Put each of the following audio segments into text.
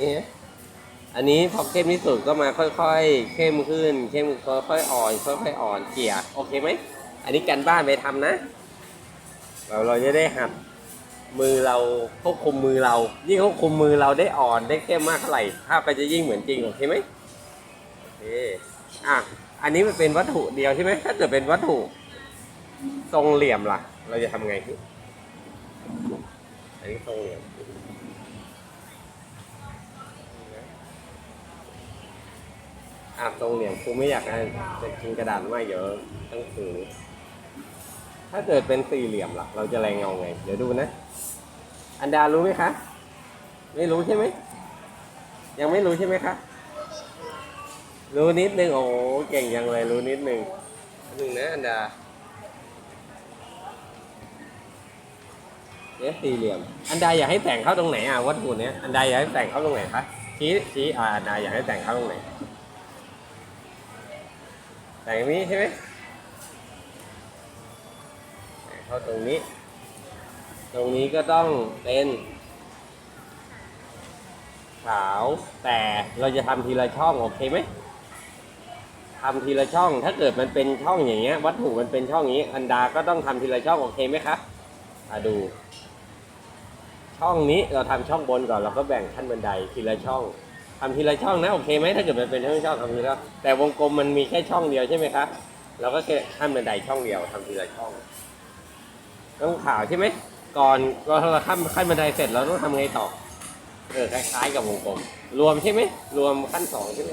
นี่ฮะอันนี้พอเข้มที่สุดก็มาค่อยๆ เข้มขึ้น เข้มค่อยๆอ่อนค่อยๆอ่อนเกลี่ยโอเคไหมอันนี้กันบ้านไปทำนะ เราเราจะได้หัดมือเราควบคุมมือเรา ยิ่งควบคุมมือเราได้อ่อนได้เข้มมากเท่าไหร่ภาพก็จะยิ่งเหมือนจริงโอเคไหมโอเคอะอันนี้มันเป็นวัตถุเดียวใช่ไหมถ้าเกิดเป็นวัตถุทรงเหลี่ยมล่ะ เราจะทำไง อันนี้ทรงเหลี่ยม อะตรงเหลี่ยมครูไม่อยากให้จะกินกระดาษไม่เดี๋ยวต้องถือถ้าเกิดเป็นสี่เหลี่ยมล่ะ เราจะแรงเงาไง เดี๋ยวดูนะ อันดารู้ไหมคะ ไม่รู้ใช่ไหม ยังไม่รู้ใช่ไหมคะ รู้นิดนึง โอ้เก่งยังเลยรู้นิดนึงหนึ่งนะอันดาเนี่ยสี่เหลี่ยม อันดาอยากให้แต่งเข้าตรงไหนอะวัตถุเนี้ย อันดาอยากให้แต่งเข้าตรงไหนคะ ชี้ชี้อ่าอันดาอยากให้แต่งเข้าตรงไหน แต่งนี้ใช่ไหมแต่เข้าตรงนี้ ตรงนี้ก็ต้องเป็น ขาวแต่เราจะทำทีละช่องโอเคไหมทำทีละช่องถ้าเกิดมันเป็นช่องอย่างเงี้ย วัตถุมันเป็นช่องอย่างนี้ อันดาก็ต้องทำทีละช่องโอเคไหมคะอะดู ช่องนี้เราทำช่องบนก่อนเราก็แบ่งขั้นบันไดทีละช่อง ทำทีละช่องนะโอเคไหมถ้าเกิดมันเป็นช่องช่องทำทีละแต่วงกลมมันมีแค่ช่องเดียวใช่ไหมครับเราก็แค่ขั้นบันไดช่องเดียวทำทีละช่องต้องข่าวใช่ไหมก่อนก็เราขั้นขั้นบันไดเสร็จเราต้องทำไงต่อเออคล้ายๆกับวงกลม รวมใช่ไหมรวมขั้นสองใช่ไหม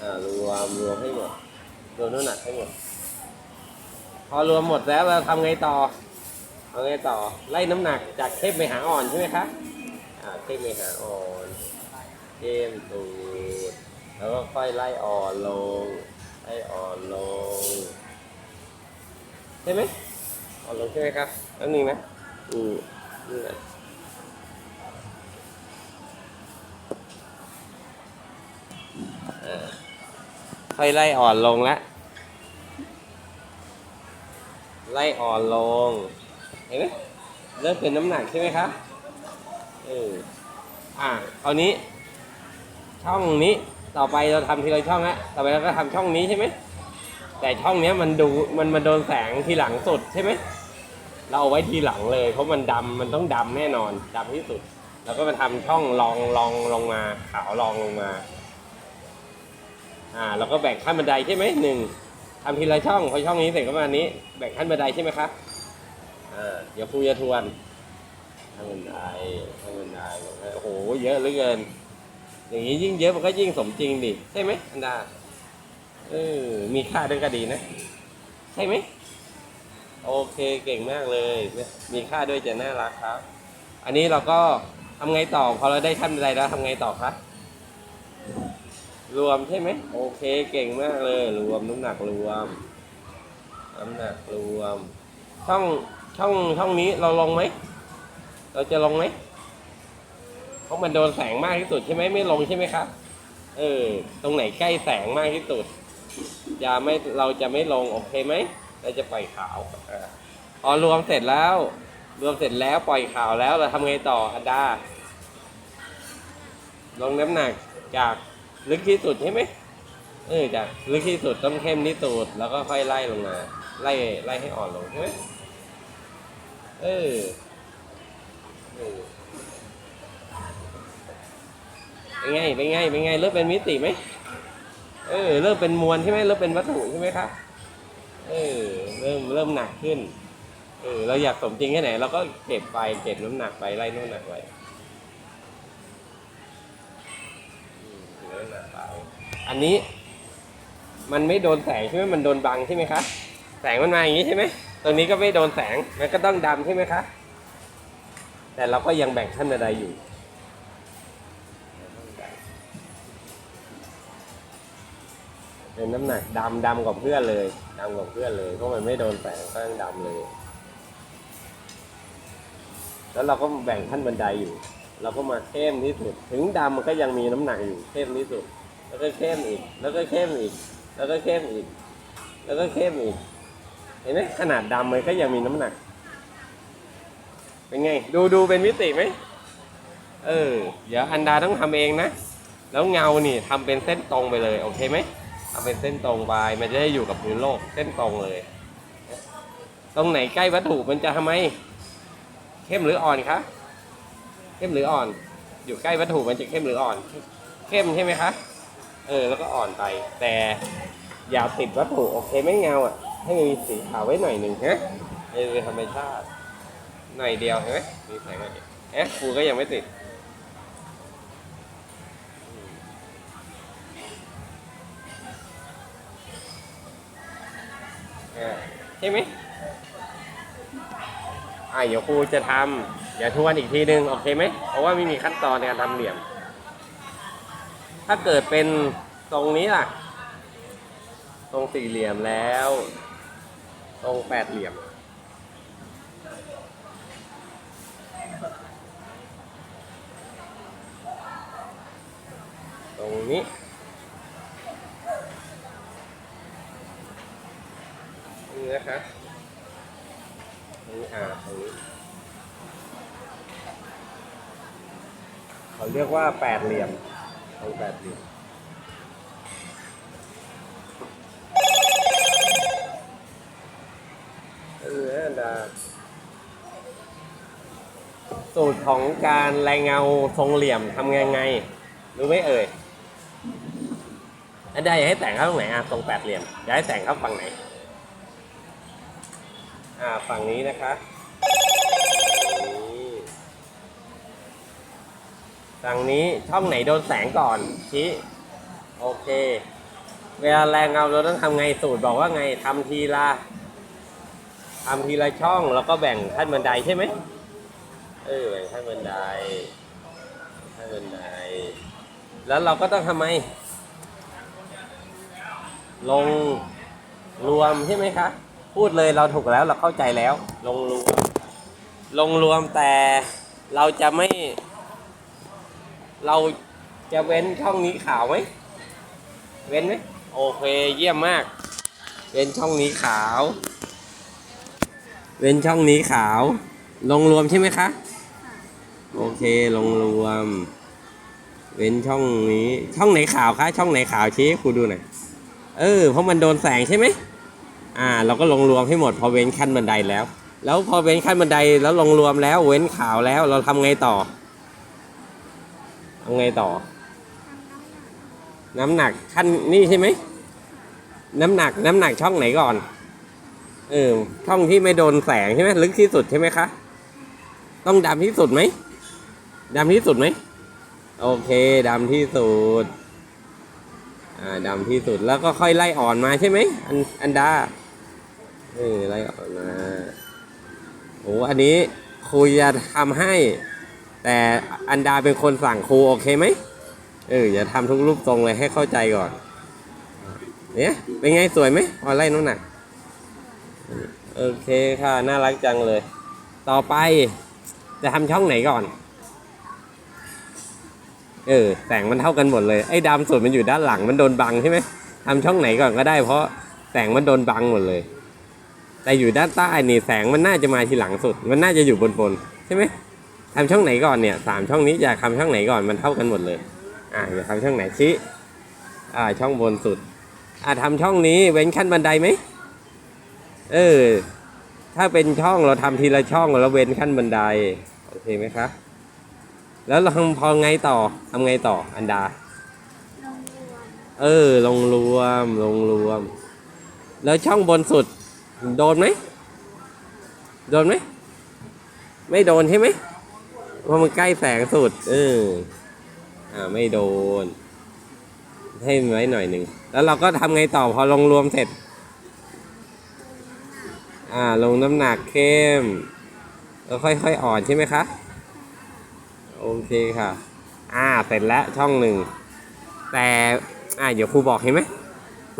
อ่ารวมรวมให้หมดรวมน้ำหนักให้หมดพอรวมหมดแล้วเราทำไงต่อเอาไงต่อไล่น้ำหนักจากเข้มไปหาอ่อนใช่ไหมครับอ่าเข้มไปหาอ่อน เข้มตูด แล้วก็ค่อยไล่อ่อนลง ไล่อ่อนลงใช่ไหมอ่อนลงใช่ไหมครับแล้วนึงนะอืมนี่นะอ่าค่อยไล่อ่อนลงแล้วไล่อ่อนลง เห็นไหมเริ่มเป็นน้ำหนักใช่ไหมครับ เออ อ่าคราวนี้ ช่องนี้ต่อไปเราทำทีละช่องละต่อไปเราก็ทำช่องนี้ใช่ไหมแต่ช่องเนี้ยมันดูมันมาโดนแสงทีหลังสุดใช่ไหมเราเอาไว้ทีหลังเลย เพราะมันดำมันต้องดำแน่นอนดำที่สุด แล้วก็มาทำช่องรองรองลงมาขาวรองลงมา อ่าเราก็แบ่งขั้นบันไดใช่ไหมหนึ่งทำทีละช่องพอช่องนี้เสร็จก็มาอันนี้ แบ่งขั้นบันไดใช่ไหมครับอ่าเดี๋ยวครูจะทวนขั้นบันไดขั้นบันไดโอ้โหเยอะเหลือเกิน อย่างนี้ยิ่งเยอะมันก็ยิ่งสมจริงดิใช่ไหมอันดาเออมีค่าด้วยก็ดีนะ ใช่ไหมโอเคเก่งมากเลย มีค่าด้วยจะน่ารักครับ อันนี้เราก็ทำไงต่อพอเราได้ขั้นบันไดแล้วทำไงต่อครับรวมใช่ไหมโอเคเก่งมากเลย รวมน้ำหนักรวม น้ำหนักรวม ช่องช่องช่องนี้เราลงไหม เราจะลงไหม ราะมันโดนแสงมากที่สุดใช่ไหมไม่ลงใช่ไหมครับ เออ ตรงไหนใกล้แสงมากที่สุด จะไม่เราจะไม่ลงโอเคไหมเราจะปล่อยขาวอ่าพอรวมเสร็จแล้ว รวมเสร็จแล้วปล่อยขาวแล้วเราทำไงต่ออันดาลงน้ำหนักจากลึกที่สุดใช่ไหมเออจากลึกที่สุดต้องเข้มที่สุดแล้วก็ค่อยไล่ลงมาไล่ไล่ให้อ่อนลงใช่ไหมเออเออ เป็นไง เป็นไง เป็นไง เริ่มเป็นมิติไหม เออ เริ่มเป็นมวลใช่ไหมเริ่มเป็นวัตถุใช่ไหมครับ เออ เริ่มเริ่มหนักขึ้น เออ เราอยากสมจริงแค่ไหนเราก็เก็บไปเก็บน้ำหนักไปไล่น้ำหนักไปอืมเริ่มหนักไปอันนี้ มันไม่โดนแสงใช่ไหมมันโดนบังใช่ไหมคะ แสงมันมาอย่างนี้ใช่ไหมตรงนี้ก็ไม่โดนแสง มันก็ต้องดำใช่ไหมคะ แต่เราก็ยังแบ่งขั้นบันไดอยู่ เป็นน้ำหนักดำดำกว่าเพื่อนเลยดำกว่าเพื่อนเลยเพราะมันไม่โดนแสงก็ยังดำเลย แล้วเราก็แบ่งขั้นบันไดอยู่ เราก็มาเข้มที่สุด ถึงดำมันก็ยังมีน้ำหนักอยู่เข้มที่สุด แล้วก็เข้มอีก แล้วก็เข้มอีก แล้วก็เข้มอีก แล้วก็เข้มอีกเห็นไหมขนาดดำมันก็ยังมีน้ำหนัก เป็นไง ดูดูเป็นมิติไหมเออ เดี๋ยวอันดาต้องทำเองนะ แล้วเงานี่ทำเป็นเส้นตรงไปเลย โอเคไหม ทำเป็นเส้นตรงไปมันจะได้อยู่กับพื้นโลกเส้นตรงเลย ตรงไหนใกล้วัตถุมันจะทำไมเข้มหรืออ่อนคะเข้มหรืออ่อน อยู่ใกล้วัตถุมันจะเข้มหรืออ่อน เข้มใช่ไหมคะเออแล้วก็อ่อนไป แต่อย่าติดวัตถุโอเคไหม่เงาอะ ให้มันมีสีขาวไว้หน่อยหนึ่งฮะเออธรรมชาติหน่อยเดียวเห็นไหมมีแสงหน่อยเดียวเอ๊ะครูก็ยังไม่ติด ใช่ไหมอ่าเดี๋ยวครูจะทำเดี๋ยวทวนอีกทีนึง โอเคไหม เพราะว่าไม่มีขั้นตอนในการทำเหลี่ยม ถ้าเกิดเป็นตรงนี้ล่ะ ตรงสี่เหลี่ยมแล้ว ตรงแปดเหลี่ยม ตรงนี้ นี่นะคะนี้อ่าตรงนี้เขาเรียกว่าแปดเหลี่ยมตรงแปดเหลี่ยมเออดาสูตรของการแรงเงาทรงเหลี่ยมทำยังไง รู้ไหมเอ่ยอันดาอยากให้แต่งเข้าตรงไหนอะตรงแปดเหลี่ยมอยากให้แต่งเข้าฝั่งไหน อ่าฝั่งนี้นะคะนี่ฝั่งนี้ช่องไหนโดนแสงก่อนชี้โอเค เวลาแรงเงาเราต้องทำไงสูตรบอกว่าไงทำทีละทำทีละช่องแล้วก็แบ่งขั้นบันไดใช่ไหมเออแบ่งขั้นบันไดขั้นบันได แล้วเราก็ต้องทำไม ลงรวมใช่ไหมคะ พูดเลยเราถูกแล้วเราเข้าใจแล้ว ลงรวม ลงรวมแต่เราจะไม่ เราจะเว้นช่องนี้ขาวไหม เว้นไหมโอเคเยี่ยมมาก เว้นช่องนี้ขาว เว้นช่องนี้ขาว ลงรวมใช่ไหมคะ โอเคลงรวม เว้นช่องนี้ ช่องไหนขาวคะ ช่องไหนขาวชี้ให้ครูดูหน่อย เออ เพราะมันโดนแสงใช่ไหม อ่าเราก็ลงรวมให้หมดพอเว้นขั้นบันไดแล้ว แล้วพอเว้นขั้นบันไดแล้วลงรวมแล้วเว้นขาวแล้วเราทำไงต่อทำไงต่อ น้ำหนักขั้นนี่ใช่ไหมน้ำหนักน้ำหนักช่องไหนก่อนเออช่องที่ไม่โดนแสงใช่ไหมลึกที่สุดใช่ไหมคะต้องดำที่สุดไหมดำที่สุดไหมโอเคดำที่สุดอ่าดำที่สุดแล้วก็ค่อยไล่อ่อนมาใช่ไหมอันอันดา เออไล่ออนมาโอ้อันนี้ครูจะทำให้ แต่อันดาเป็นคนสั่งครูโอเคไหมเอออย่าทำทุกรูปทรงเลยให้เข้าใจก่อน เนี่ยเป็นไงสวยไหมพอไล่น้ำหนักโอเคค่ะ น่ารักจังเลย ต่อไปจะทำช่องไหนก่อน เออแสงมันเท่ากันหมดเลยไอ้ดำสุดมันอยู่ด้านหลังมันโดนบังใช่ไหมทำช่องไหนก่อนก็ได้เพราะแสงมันโดนบังหมดเลย แต่อยู่ด้านใต้นี่แสงมันน่าจะมาทีหลังสุด มันน่าจะอยู่บนบนๆใช่ไหมทำช่องไหนก่อนเนี่ยสามช่องนี้อยากทำช่องไหนก่อนมันเท่ากันหมดเลย อ่าอยากทำช่องไหนชี้อ่าช่องบนสุด อ่าทำช่องนี้เว้นขั้นบันไดไหมเออ ถ้าเป็นช่องเราทำทีละช่องแล้วเว้นขั้นบันไดโอเคไหมคะแล้วเราทำพอไงต่อทำไงต่ออันดาลงรวมเออลงรวมลงรวม แล้วช่องบนสุด โดนไหมโดนไหมไม่โดนใช่ไหมเพราะมันใกล้แสงสุด เอออ่าไม่โดน ให้ไว้หน่อยหนึ่งแล้วเราก็ทำไงต่อพอลงรวมเสร็จ อ่า ลงน้ำหนักเข้มแล้วค่อยๆอ่อนใช่ไหมคะโอเคค่ะ อ่า เสร็จแล้วช่องหนึ่ง แต่ อ่าเดี๋ยวครูบอกเห็นไหม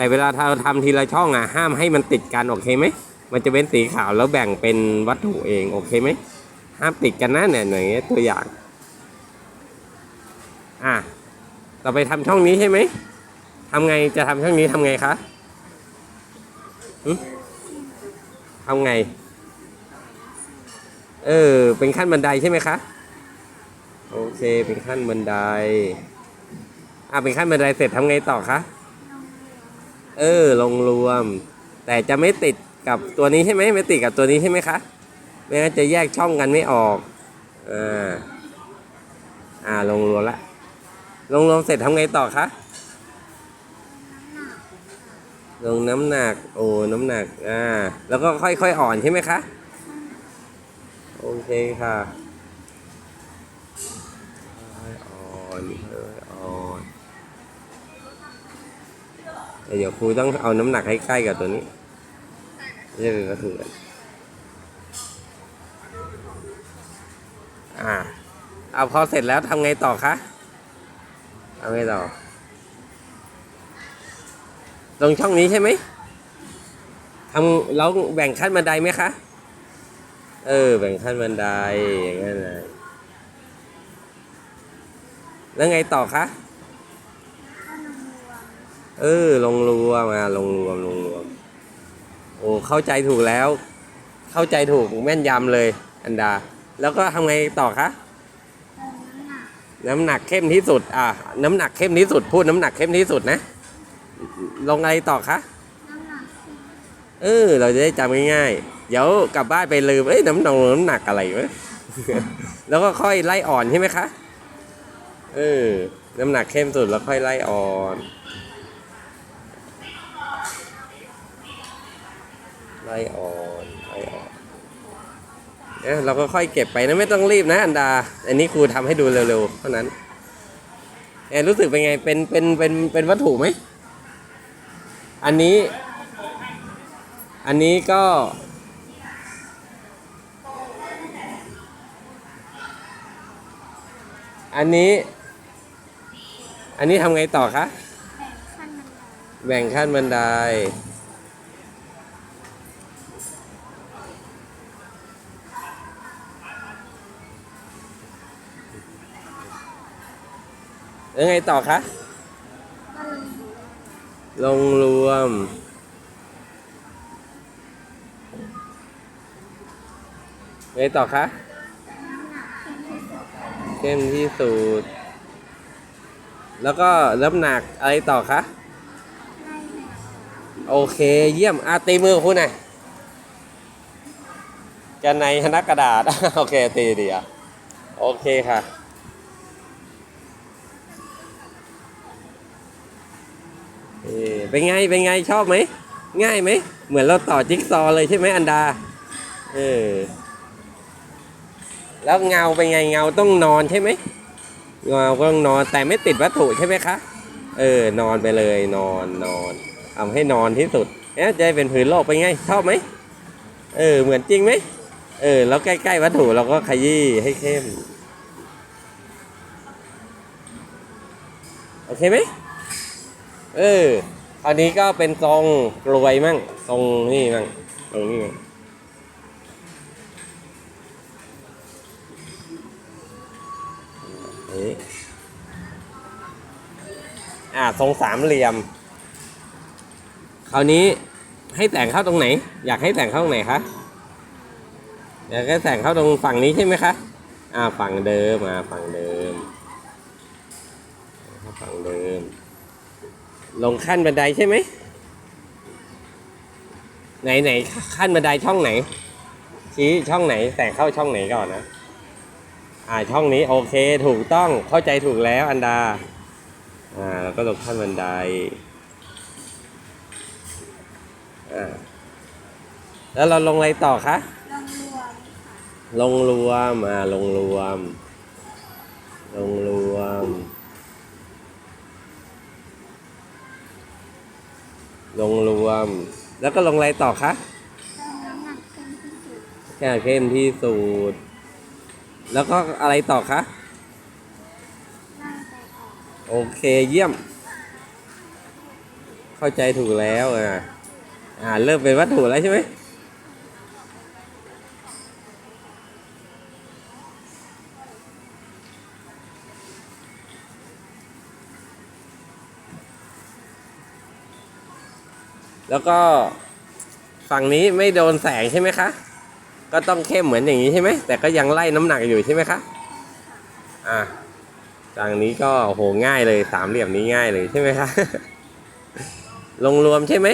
แต่เวลาเราทำทีละช่องอะห้ามให้มันติดกันโอเคไหมมันจะเป็นสีขาวแล้วแบ่งเป็นวัตถุเองโอเคไหมห้ามติดกันนะเนี่ยหน่อยตัวอย่างอะเราไปทำช่องนี้ใช่ไหมทำไงจะทำช่องนี้ทำไงคะหึทำไง เออ เป็นขั้นบันไดใช่ไหมคะโอเค เป็นขั้นบันไดอะเป็นขั้นบันไดเสร็จทำไงต่อคะ เออลงรวม แต่จะไม่ติดกับตัวนี้ใช่ไหมไม่ติดกับตัวนี้ใช่ไหมคะไม่งั้นจะแยกช่องกันไม่ออกอ่าอ่าลงรวมละลงรวมเสร็จทำไงต่อคะลงน้ำหนักโอ้น้ำหนักอ่าแล้วก็ค่อยๆอ่อนใช่ไหมคะโอเคค่ะค่อยๆอ่อนค่อยๆอ่อนแต่ เดี๋ยวครูต้องเอาน้ำหนักให้ใกล้กับตัวนี้เป็นวัตถุกันอ่า เอาพอเสร็จแล้วทำไงต่อคะทำไงต่อ ตรงช่องนี้ใช่ไหมทำเราแบ่งขั้นบันไดไหมคะ เออ แบ่งขั้นบันไดอย่างนั้นเลยแล้วไงต่อคะ เออ ลงรวมมาลงรวมลงรวม โอ้ เข้าใจถูกแล้ว เข้าใจถูกแม่นยำเลย อันดา แล้วก็ทำไงต่อคะเติมน้ำหนักน้ำหนักเข้มที่สุด อะ น้ำหนักเข้มที่สุด พูดน้ำหนักเข้มที่สุดนะ ลงอะไรต่อคะน้ำหนักขึ้นเออ เราจะได้จำง่ายๆ เดี๋ยวกลับบ้านไปลืม เอ้ย น้ำหนักน้ำหนักอะไรวะ แล้วก็ค่อยไล่อ่อนใช่ไหมคะ เออ น้ำหนักเข้มสุดแล้วค่อยไล่อ่อน ไล่อ่อนไล่อ่อนเนี่ยเราก็ค่อยเก็บไปนะไม่ต้องรีบนะอันดา อันนี้ครูทำให้ดูเร็วๆเท่านั้นเอยรู้สึกเป็นไงเป็นเป็นเป็นเป็นวัตถุไหมอันนี้ อันนี้ก็ อันนี้ อันนี้ทำไงต่อคะ แบ่งขั้นบันได แบ่งไดแล้วไงต่อคะลงรวมลงไงต่อคะเข้มที่สุด แล้วก็น้ำหนักอะไรต่อคะ โอเคเยี่ยมอาตีมือคุณหน่อยกันในนักกระดาษ โอเคตีดีอะโอเคค่ะ เอ่อเป็นไง เป็นไง ชอบไหม ง่ายไหม เหมือนเราต่อจิ๊กซอเลยใช่ไหมอันดา เออ แล้วเงาเป็นไง เงาต้องนอนใช่ไหม เงาก็ต้องนอนแต่ไม่ติดวัตถุใช่ไหมคะ เออ นอนไปเลย นอน นอนเอาให้นอนที่สุดเนี่ยจะเป็นผืนโลกเป็นไง ชอบไหม เออ เหมือนจริงไหม เออ แล้วใกล้ๆวัตถุเราก็ขยี้ให้เข้ม โอเคไหม เออคราวนี้ก็เป็นทรงกลวยมั่งทรงนี่มั่งตรงนี้มั่งนี่อ่าทรงสามเหลี่ยม คราวนี้ให้แต่งเข้าตรงไหน อยากให้แต่งเข้าตรงไหนคะอยากให้แต่งเข้าตรงฝั่งนี้ใช่ไหมคะอ่าฝั่งเดิมอ่าฝั่งเดิมเข้าฝั่งเดิม ลงขั้นบันไดใช่ไหม ไหนไหนขั้นบันไดช่องไหน ชี้ช่องไหนแต่เข้าช่องไหนก่อนนะ อ่าช่องนี้โอเคถูกต้องเข้าใจถูกแล้วอันดา อ่าแล้วก็ลงขั้นบันได อ่าแล้วเราลงอะไรต่อคะลงรวมลงรวมอ่าลงรวม ลงรวม ลงรวม แล้วก็ลงอะไรต่อคะแค่เข้มที่สุด แล้วก็อะไรต่อคะ โอเคเยี่ยม เข้าใจถูกแล้วอะอ่าเริ่มเป็นวัตถุแล้วใช่ไหม แล้วก็ฝั่งนี้ไม่โดนแสงใช่ไหมคะ ก็ต้องเข้มเหมือนอย่างนี้ใช่ไหม แต่ก็ยังไล่น้ำหนักอยู่ใช่ไหมคะ อะจากนี้ก็โหง่ายเลยสามเหลี่ยมนี้ง่ายเลยใช่ไหมคะ ลงรวมใช่ไหม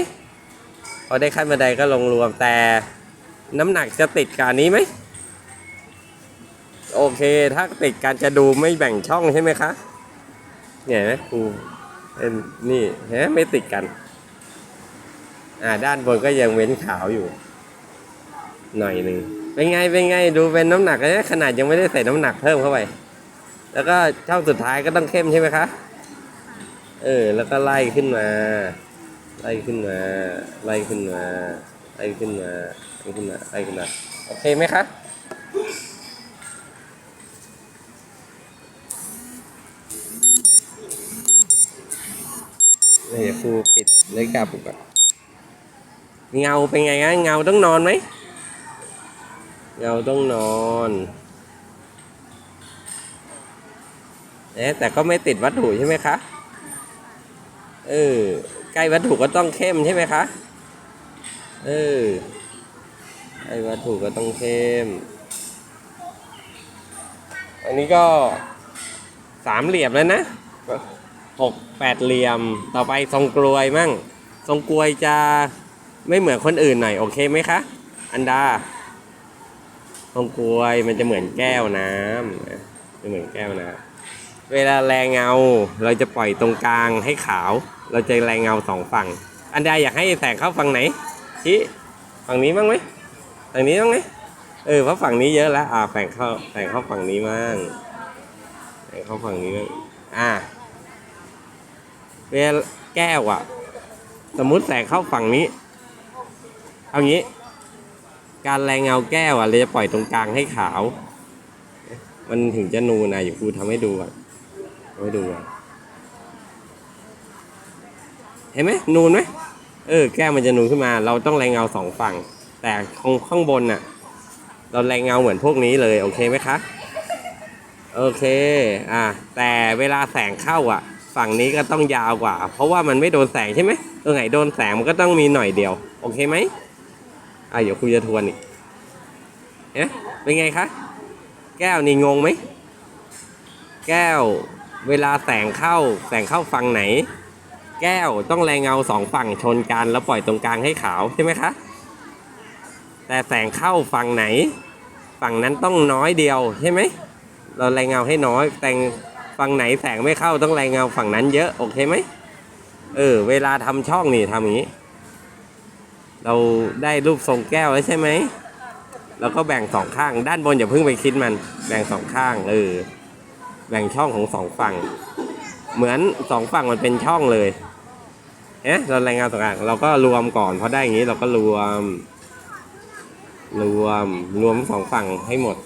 พอได้ขั้นบันไดก็ลงรวมแต่น้ำหนักจะติดกันนี้ไหม โอเค ถ้าติดกันจะดูไม่แบ่งช่องใช่ไหมคะเนี่ยนไหมครูเอ็นนี่เห็นไหมไม่ติดกัน อ่าด้านบนก็ยังเว้นขาวอยู่ หน่อยหนึ่งเป็นไงเป็นไงดูเป็นน้ำหนักนะขนาดยังไม่ได้ใส่น้ำหนักเพิ่มเข้าไปแล้วก็ช่องสุดท้ายก็ต้องเข้มใช่ไหมคะเออ แล้วก็ไล่ขึ้นมา ไล่ขึ้นมา ไล่ขึ้นมาไล่ขึ้นมาไล่ขึ้นมาไล่ขึ้นมาโอเคไหมคะเดี๋ยวครูปิดเลยกาปุกก่อน เงาเป็นไงนะเงาต้องนอนไหมเงาต้องนอนเอ๊ะแต่ก็ไม่ติดวัตถุใช่ไหมคะเออใกล้วัตถุก็ต้องเข้มใช่ไหมคะเออใกล้วัตถุก็ต้องเข้ม อันนี้ก็สามเหลี่ยมแล้วนะหกแปดเหลี่ยมต่อไปทรงกลวยมั่งทรงกลวยจะ ไม่เหมือนคนอื่นหน่อยโอเคไหมคะ อันดาทรงกลวยมันจะเหมือนแก้วน้ำนะจะเหมือนแก้วน้ำเวลาแรงเงาเราจะปล่อยตรงกลางให้ขาว เราจะแรงเงาสองฝั่ง อันดาอยากให้แสงเข้าฝั่งไหนชี้ฝั่งนี้บ้างไหมฝั่งนี้บ้างไหมเออเพราะฝั่งนี้เยอะแล้วอ่าแสงเข้าแสงเข้าฝั่งนี้มั่งแสงเข้าฝั่งนี้มั่งอ่าเวลาแก้วอะสมมุติแสงเข้าฝั่งนี้ เอางี้ การแรงเงาแก้วอะเราจะปล่อยตรงกลางให้ขาว มันถึงจะนูนนะอยู่ครูทำให้ดูก่อนทำให้ดูก่อนเห็นไหมนูนไหมเออ แก้วมันจะนูนขึ้นมา เราต้องแรงเงาสองฝั่ง แต่ข้างข้างบนน่ะ เราแรงเงาเหมือนพวกนี้เลย โอเคไหมคะ โอเค อะแต่เวลาแสงเข้าอะ ฝั่งนี้ก็ต้องยาวกว่า เพราะว่ามันไม่โดนแสงใช่ไหมตรงไหนโดนแสงมันก็ต้องมีหน่อยเดียว โอเคไหม อะเดี๋ยวครูจะทวนอีกเอ๊ะเป็นไงคะ แก้วนี่งงไหม แก้ว เวลาแสงเข้า แสงเข้าฝั่งไหน แก้วต้องแรงเงาสองฝั่งชนกันแล้วปล่อยตรงกลางให้ขาวใช่ไหมคะ แต่แสงเข้าฝั่งไหน ฝั่งนั้นต้องน้อยเดียวใช่ไหม เราแรงเงาให้น้อย แต่งฝั่งไหนแสงไม่เข้าต้องแรงเงาฝั่งนั้นเยอะโอเคไหม เออ เวลาทำช่องนี่ทำอย่างนี้ เราได้รูปทรงแก้วแล้วใช่ไหมแล้วก็แบ่งสองข้าง ด้านบนอย่าเพิ่งไปคิดมัน แบ่งสองข้างเออแบ่งช่องของสองฝั่ง เหมือนสองฝั่งมันเป็นช่องเลยเอ๊ะเราแรงงาสองข้างเราก็รวมก่อนพอได้อย่างนี้เราก็รวม รวมรวมสองฝั่งให้หมด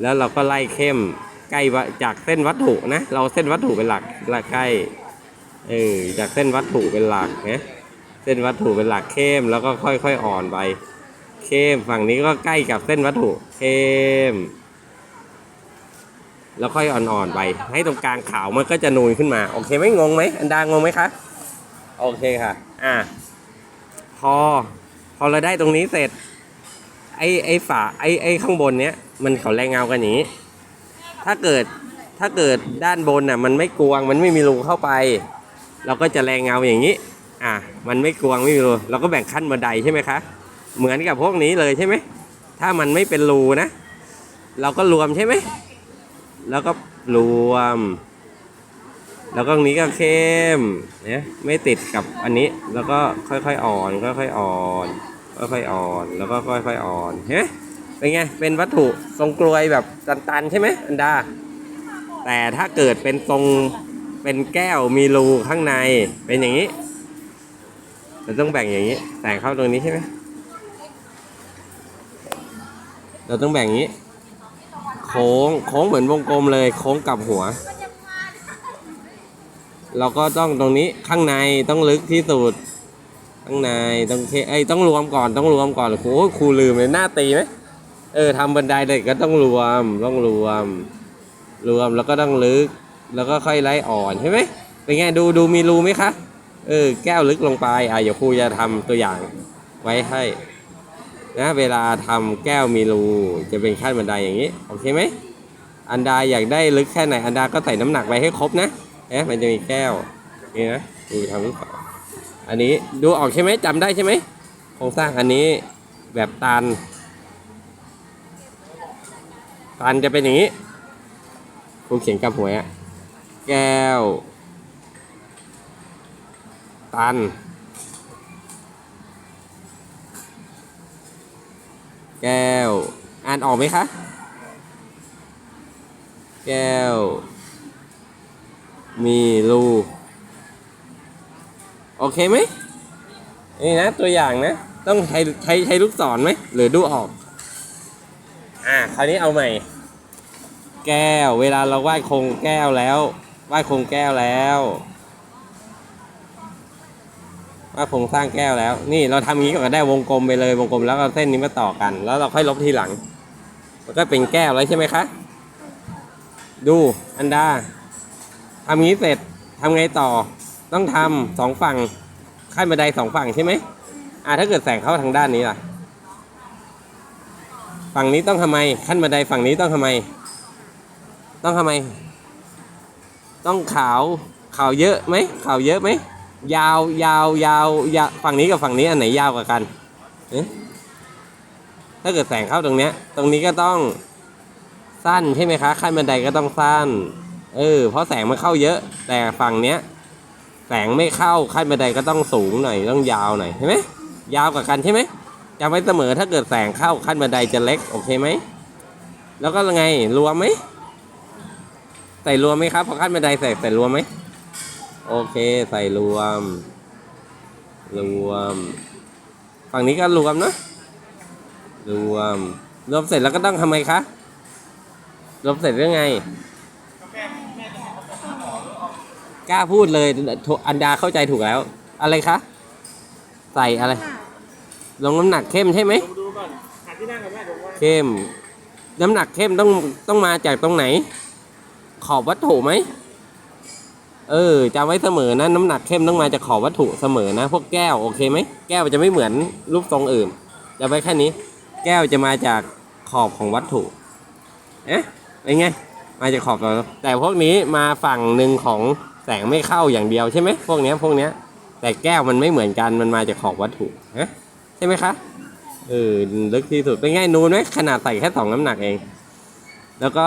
แล้วเราก็ไล่เข้มใกล้จากเส้นวัตถุนะ เราเส้นวัตถุเป็นหลักละใกล้เออจากเส้นวัตถุเป็นหลักนะ เส้นวัตถุเป็นหลักเข้มแล้วก็ค่อยๆอ่อนไป เข้มฝั่งนี้ก็ใกล้กับเส้นวัตถุเข้ม แล้วค่อยอ่อนๆไป ให้ตรงกลางขาวมันก็จะนูนขึ้นมา โอเคไหมงงไหมอันดางงไหมคะโอเคค่ะ อะพอพอเราได้ตรงนี้เสร็จ ไอ้ไอ้ฝาไอ้ไอ้ข้างบนเนี้ยมันเขาแรงเงากันอย่างนี้ ถ้าเกิดถ้าเกิดด้านบนน่ะมันไม่กวงมันไม่มีรูเข้าไป เราก็จะแรงเงาอย่างนี้ อะมันไม่กวงไม่มีรูเราก็แบ่งขั้นบันไดใช่ไหมคะ เหมือนกับพวกนี้เลยใช่ไหม ถ้ามันไม่เป็นรูนะ เราก็รวมใช่ไหม แล้วก็รวม แล้วก็ตรงนี้ก็เข้มเนี่ยไม่ติดกับอันนี้ แล้วก็ค่อยๆอ่อน ค่อยๆอ่อนค่อยๆอ่อน แล้วก็ค่อยๆอ่อนเห็นไหมเป็นไง เป็นวัตถุทรงกลวยแบบตันๆใช่ไหมอันดา แต่ถ้าเกิดเป็นทรงเป็นแก้วมีรูข้างในเป็นอย่างนี้ เราต้องแบ่งอย่างนี้แสงเข้าตรงนี้ใช่ไหมเราต้องแบ่งอย่างนี้ โค้งโค้งเหมือนวงกลมเลย โค้งกลับหัว เราก็ต้องตรงนี้ข้างในต้องลึกที่สุดข้างในต้องเคไอ้ต้องรวมก่อนต้องรวมก่อนโอ้ครูลืมเลยหน้าตีไหมเออทำบันไดเด็กก็ต้องรวมต้องรวม รวมแล้วก็ต้องลึก แล้วก็ค่อยไล่อ่อนใช่ไหมเป็นไงดูดูมีรูไหมคะ เออแก้วลึกลงไปอะเดี๋ยวครูจะทำตัวอย่างไว้ให้นะเวลาทำแก้วมีรูจะเป็นขั้นบันไดอย่างนี้โอเคไหมอันดาอยากได้ลึกแค่ไหนอันดาก็ใส่น้ำหนักไปให้ครบนะเอ๊ะมันจะมีแก้วนี่นะดูทางลูกศรอันนี้ดูออกใช่ไหมจำได้ใช่ไหมโครงสร้างอันนี้แบบตันตันจะเป็นอย่างนี้ครูเขียนกับหวยอะแก้ว ตัน แก้ว อ่านออกไหมคะ แก้ว มีรูโอเคไหมนี่นะตัวอย่างนะ ต้องใช้ใช้ใช้ลูกศรไหมหรือดูออก อ่าคราวนี้เอาใหม่ แก้ว เวลาเราวาดโครงแก้วแล้ววาดโครงแก้วแล้ว วาโครงสร้างแก้วแล้ว นี่เราทำอย่างนี้ก็ได้วงกลมไปเลยวงกลมแล้วก็เส้นนี้มาต่อกัน แล้วเราค่อยลบทีหลังมันก็เป็นแก้วแล้วใช่ไหมคะ ดูอันดาทำอย่างนี้เสร็จทำไงต่อ ต้องทำสองฝั่งขั้นบันไดสองฝั่งใช่ไหมอ่าถ้าเกิดแสงเข้าทางด้านนี้ล่ะ ฝั่งนี้ต้องทำไม ขั้นบันไดฝั่งนี้ต้องทำไม ต้องทำไม ต้องขาวขาวเยอะไหมขาวเยอะไหม ยาวยาวยาวยาวฝั่งนี้กับฝั่งนี้อันไหนยาวกว่ากันเอ๊ะถ้าเกิดแสงเข้าตรงเนี้ย ตรงนี้ก็ต้องสั้นใช่ไหมคะขั้นบันไดก็ต้องสั้น เออ เพราะแสงมันเข้าเยอะ แต่ฝั่งเนี้ย แสงไม่เข้าขั้นบันไดก็ต้องสูงหน่อยต้องยาวหน่อยเห็นไหมยาวกว่ากันใช่ไหมจำไว้เสมอถ้าเกิดแสงเข้าขั้นบันไดจะเล็กโอเคไหมแล้วก็ไงรวมไหมใส่รวมไหมครับพอขั้นบันไดใส่ใส่รวมไหม โอเคใส่รวม รวม ฝั่งนี้ก็รวมนะ รวม รวมเสร็จแล้วก็ต้องทำไมคะ รวมเสร็จเรื่องไง กล้าพูดเลย อันดาเข้าใจถูกแล้ว อะไรคะ ใส่อะไร ลงน้ำหนักเข้มใช่ไหมเข้ม น้ำหนักเข้มต้องต้องมาจากตรงไหน ขอบวัตถุไหม เออจำไว้เสมอนะน้ำหนักเข้มต้องมาจากขอบวัตถุเสมอนะ พวกแก้วโอเคไหมแก้วจะไม่เหมือนรูปทรงอื่นจำไว้แค่นี้ แก้วจะมาจากขอบของวัตถุเอ๊ะเป็นไงมาจากขอบแต่พวกนี้มาฝั่งหนึ่งของแสงไม่เข้าอย่างเดียวใช่ไหมพวกเนี้ยพวกเนี้ยแต่แก้วมันไม่เหมือนกันมันมาจากขอบวัตถุฮะใช่ไหมคะเออลึกที่สุดเป็นไงนูนไหมขนาดใส่แค่สองน้ำหนักเอง แล้วก็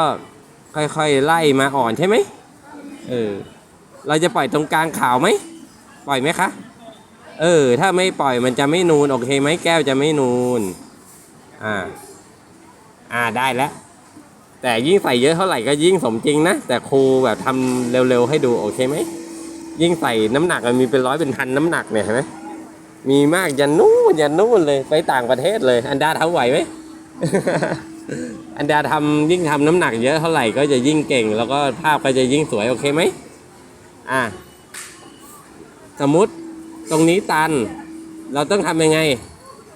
ค่อยๆไล่มาอ่อนใช่ไหมเออ เราจะปล่อยตรงกลางขาวไหม ปล่อยไหมคะ เออ ถ้าไม่ปล่อยมันจะไม่นูน โอเคไหมแก้วจะไม่นูน อ่า อ่าได้แล้ว แต่ยิ่งใส่เยอะเท่าไหร่ก็ยิ่งสมจริงนะ แต่ครูแบบทำเร็วๆให้ดูโอเคไหม ยิ่งใส่น้ำหนักมันมีเป็นร้อยเป็นพันน้ำหนักเนี่ยเห็นไหมมีมากยันนู่นยันนู่นเลยไปต่างประเทศเลย อันดาทำไหวไหมอันดาทำยิ่งทำน้ำหนักเยอะเท่าไหร่ก็จะยิ่งเก่ง แล้วก็ภาพก็จะยิ่งสวยโอเคไหม อะสมมุติตรงนี้ตัน เราต้องทำยังไง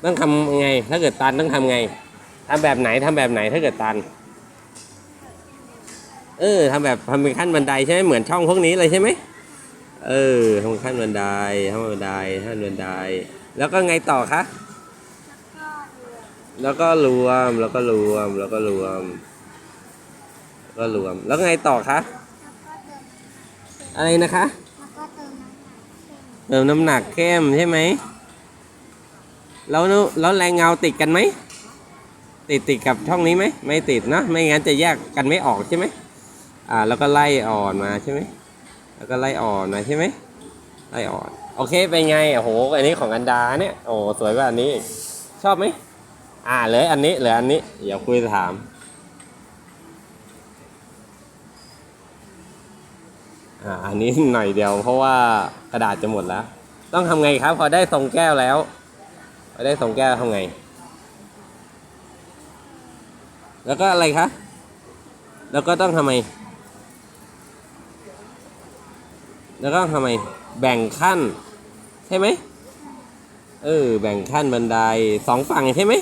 ต้องทำยังไง ถ้าเกิดตันต้องทำไงทำแบบไหนทำแบบไหนถ้าเกิดตัน เออทำแบบทำเป็นขั้นบันไดใช่ไหมเหมือนช่องพวกนี้เลยใช่ไหมเออทำขั้นบันไดขั้นบันไดขั้นบันได แล้วก็ไงต่อคะแล้วก็รวมแล้วก็รวมแล้วก็รวม ก็รวม แล้วไงต่อคะ อะไรนะคะ แล้วก็เติมน้ำหนักเข้มเติมน้ำหนักเข้มใช่ไหมแล้วแล้วแรงเงาติดกันไหม ติดติดกับช่องนี้ไหม ไม่ติดเนอะไม่งั้นจะแยกกันไม่ออกใช่ไหมอ่าแล้วก็ไล่อ่อนมาใช่ไหมแล้วก็ไล่อ่อนมาใช่ไหมไล่อ่อน โอเคเป็นไงโอ้โหอันนี้ของอันดาเนี่ยโอ้สวยกว่าอันนี้ชอบไหมอ่าเหลืออันนี้เหลืออันนี้เดี๋ยวคุยถาม อ่าอันนี้หน่อยเดียว เพราะว่ากระดาษจะหมดแล้ว ต้องทำไงครับ พอได้ทรงแก้วแล้วพอได้ทรงแก้วทำไง แล้วก็อะไรคะแล้วก็ต้องทำไม แล้วก็ทำไม แบ่งขั้น ใช่ไหมเออแบ่งขั้นบันไดสองฝั่งใช่ไหม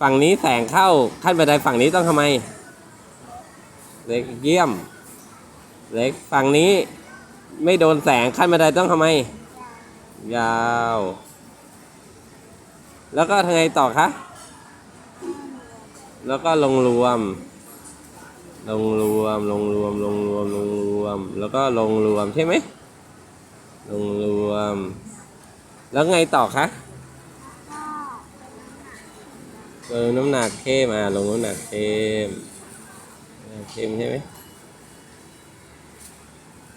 ฝั่งนี้แสงเข้าขั้นบันไดฝั่งนี้ต้องทำไมเล็กเยี่ยม เล็กฝั่งนี้ไม่โดนแสงขั้นบันไดต้องทำไม ยาว แล้วก็ทำไงต่อคะ แล้วก็ลงรวม ลงรวม ลงรวม ลงรวม ลงรวม แล้วก็ลงรวมใช่ไหม ลงรวม แล้วไงต่อคะก็เออน้ำหนักเข้มอะลงน้ำหนักเข้มเข้มใช่ไหม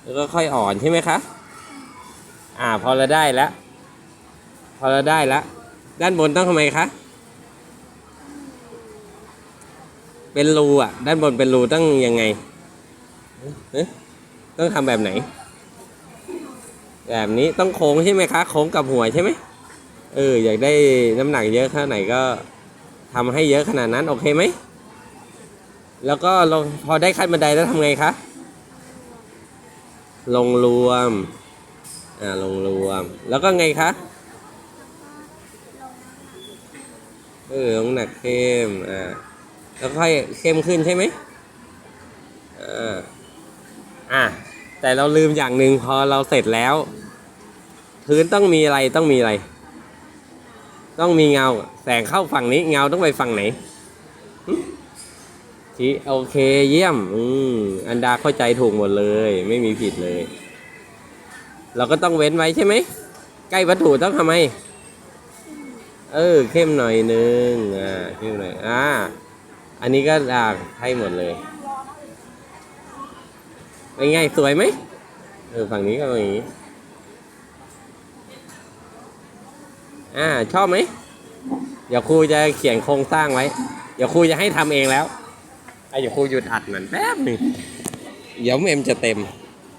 แล้วก็ค่อยอ่อนใช่ไหมคะ อ่าพอเราได้แล้ว พอเราได้แล้ว ด้านบนต้องทำไมคะ เป็นรูอะ ด้านบนเป็นรูต้องยังไงเอ๊ะต้องทำแบบไหน แบบนี้ต้องโค้งใช่ไหมคะ โค้งกับหัวใช่ไหมเอออยากได้น้ำหนักเยอะแค่ไหนก็ทำให้เยอะขนาดนั้นโอเคไหม แล้วก็ลงพอได้ขั้นบันไดแล้วทำไงคะ ลงรวม อ่า ลงรวม แล้วก็ไงคะ เออน้ำหนักเข้ม อ่า แล้วค่อยเข้มขึ้นใช่ไหมอ่า อะแต่เราลืมอย่างหนึ่งพอเราเสร็จแล้ว พื้นต้องมีอะไร ต้องมีอะไร ต้องมีเงา แสงเข้าฝั่งนี้ เงาต้องไปฝั่งไหน ชี้โอเคเยี่ยม อืมอันดาเข้าใจถูกหมดเลย ไม่มีผิดเลย เราก็ต้องเว้นไว้ใช่ไหม ใกล้วัตถุต้องทำไม เออ เข้มหน่อยนึงอ่าเข้มหน่อยอ่าอันนี้ก็อ่าให้หมดเลยเป็นไงสวยไหมเออฝั่งนี้ก็อย่างนี้อ่าชอบไหมเดี๋ยวครูจะเขียนโครงสร้างไว้ เดี๋ยวครูจะให้ทำเองแล้ว ไอ้เดี๋ยวครูหยุดอัดมันแป๊บหนึ่งเดี๋ยวเมมจะเต็ม